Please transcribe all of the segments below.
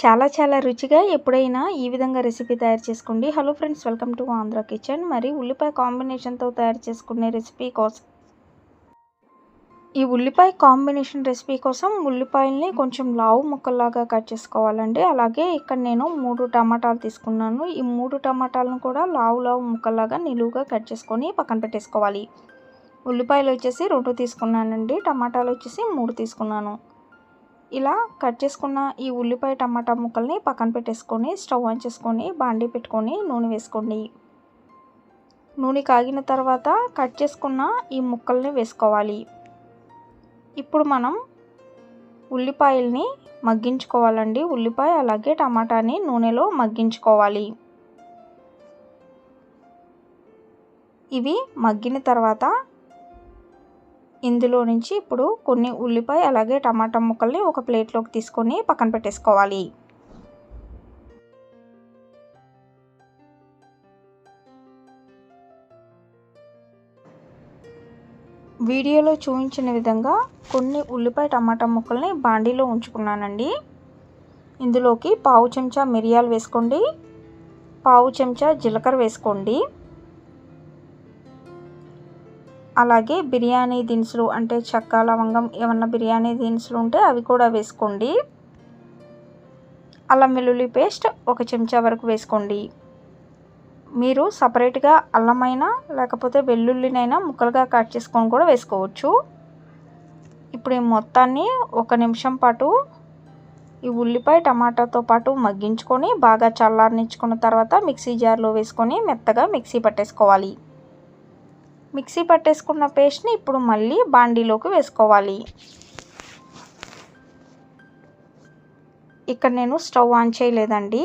చాలా చాలా రుచిగా ఎప్పుడైనా ఈ విధంగా రెసిపీ తయారు చేసుకోండి. Hello friends welcome to Andhra kitchen మరి ఉల్లిపాయ కాంబినేషన్తో తయారు చేసుకునే రెసిపీ కోసం ఈ ఉల్లిపాయ కాంబినేషన్ రెసిపీ కోసం ఉల్లిపాయల్ని కొంచెం లావు ముక్కల్లాగా కట్ చేసుకోవాలండి. అలాగే ఇక్కడ నేను మూడు టమాటాలు తీసుకున్నాను. ఈ మూడు టమాటాలను కూడా లావు లావు ముక్కల్లాగా నిలువుగా కట్ చేసుకొని పక్కన పెట్టేసుకోవాలి. ఉల్లిపాయలు వచ్చేసి రెండు తీసుకున్నానండి. టమాటాలు వచ్చేసి మూడు తీసుకున్నాను. ఇలా కట్ చేసుకున్న ఈ ఉల్లిపాయ టమాటా ముక్కల్ని పక్కన పెట్టేసుకొని స్టవ్ ఆన్ చేసుకొని బాండీ పెట్టుకొని నూనె వేసుకోండి. నూనె కాగిన తర్వాత కట్ చేసుకున్న ఈ ముక్కల్ని వేసుకోవాలి. ఇప్పుడు మనం ఉల్లిపాయల్ని మగ్గించుకోవాలండి. ఉల్లిపాయ అలాగే టమాటాని నూనెలో మగ్గించుకోవాలి. ఇవి మగ్గిన తర్వాత ఇందులో నుంచి ఇప్పుడు కొన్ని ఉల్లిపాయ అలాగే టమాటా ముక్కల్ని ఒక ప్లేట్లోకి తీసుకొని పక్కన పెట్టేసుకోవాలి. వీడియోలో చూపించిన విధంగా కొన్ని ఉల్లిపాయ టమాటా ముక్కల్ని బాండీలో ఉంచుకున్నానండి. ఇందులోకి పావు చెంచా మిరియాలు వేసుకోండి. పావు చెంచా జీలకర్ర వేసుకోండి. అలాగే బిర్యానీ దినుసులు అంటే చెక్క లవంగం ఏమన్నా బిర్యానీ దినుసులు ఉంటే అవి కూడా వేసుకోండి. అల్లం వెల్లుల్లి పేస్ట్ ఒక చెంచా వరకు వేసుకోండి. మీరు సపరేట్గా అల్లమైనా లేకపోతే వెల్లుల్లినైనా ముక్కలుగా కట్ చేసుకొని కూడా వేసుకోవచ్చు. ఇప్పుడు ఈ మొత్తాన్ని ఒక నిమిషం పాటు ఈ ఉల్లిపాయ టమాటాతో పాటు మగ్గించుకొని బాగా చల్లారనిచ్చుకున్న తర్వాత మిక్సీ జార్లో వేసుకొని మెత్తగా మిక్సీ పట్టేసుకోవాలి. మిక్సీ పట్టేసుకున్న పేస్ట్ని ఇప్పుడు మళ్ళీ బాండీలోకి వేసుకోవాలి. ఇక్కడ నేను స్టవ్ ఆన్ చేయలేదండి.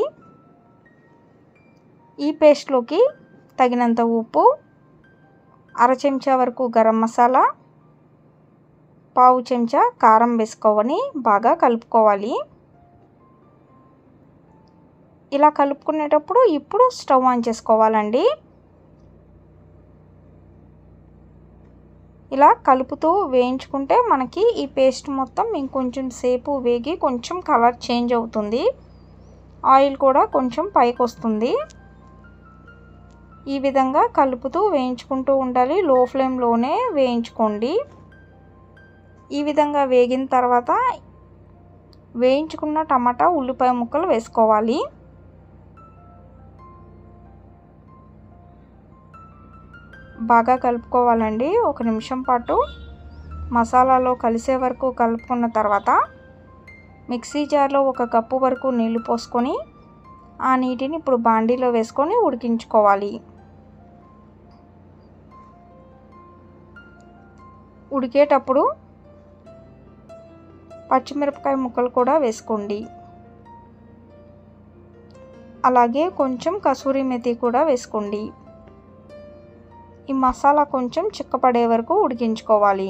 ఈ పేస్ట్లోకి తగినంత ఉప్పు అర చెంచా వరకు గరం మసాలా పావు చెంచా కారం వేసుకోవని బాగా కలుపుకోవాలి. ఇలా కలుపుకునేటప్పుడు ఇప్పుడు స్టవ్ ఆన్ చేసుకోవాలండి. ఇలా కలుపుతూ వేయించుకుంటే మనకి ఈ పేస్ట్ మొత్తం ఇంకొంచెం సేపు వేగి కొంచెం కలర్ చేంజ్ అవుతుంది. ఆయిల్ కూడా కొంచెం పైకి వస్తుంది. ఈ విధంగా కలుపుతూ వేయించుకుంటూ ఉండాలి. లో ఫ్లేమ్లోనే వేయించుకోండి. ఈ విధంగా వేగిన తర్వాత వేయించుకున్న టమాటా ఉల్లిపాయ ముక్కలు వేసుకోవాలి. బాగా కలుపుకోవాలండి. ఒక నిమిషం పాటు మసాలాలో కలిసే వరకు కలుపుకున్న తర్వాత మిక్సీ జార్లో ఒక కప్పు వరకు నీళ్ళు పోసుకొని ఆ నీటిని ఇప్పుడు బాండీలో వేసుకొని ఉడికించుకోవాలి. ఉడికేటప్పుడు పచ్చిమిరపకాయ ముక్కలు కూడా వేసుకోండి. అలాగే కొంచెం కసూరి మెతి కూడా వేసుకోండి. ఈ మసాలా కొంచెం చిక్కపడే వరకు ఉడికించుకోవాలి.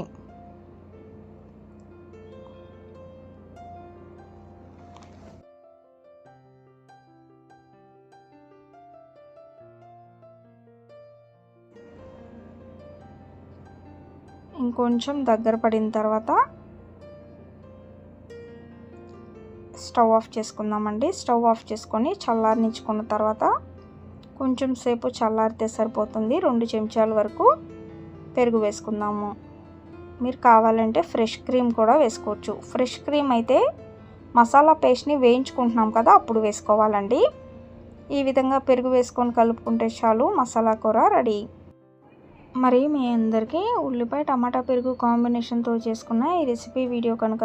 ఇంకొంచెం దగ్గర పడిన తర్వాత స్టవ్ ఆఫ్ చేసుకుందామండి. స్టవ్ ఆఫ్ చేసుకొని చల్లారనిచ్చుకున్న తర్వాత కొంచెం సేపు చల్లారితే సరిపోతుంది. రెండు చెంచాల వరకు పెరుగు వేసుకుందాము. మీరు కావాలంటే ఫ్రెష్ క్రీమ్ కూడా వేసుకోవచ్చు. ఫ్రెష్ క్రీమ్ అయితే మసాలా పేస్ట్ని వేయించుకుంటున్నాం కదా అప్పుడు వేసుకోవాలండి. ఈ విధంగా పెరుగు వేసుకొని కలుపుకుంటే చాలు మసాలా కూర రెడీ. మరి మీ అందరికీ ఉల్లిపాయ టమాటా పెరుగు కాంబినేషన్తో చేసుకున్న ఈ రెసిపీ వీడియో కనుక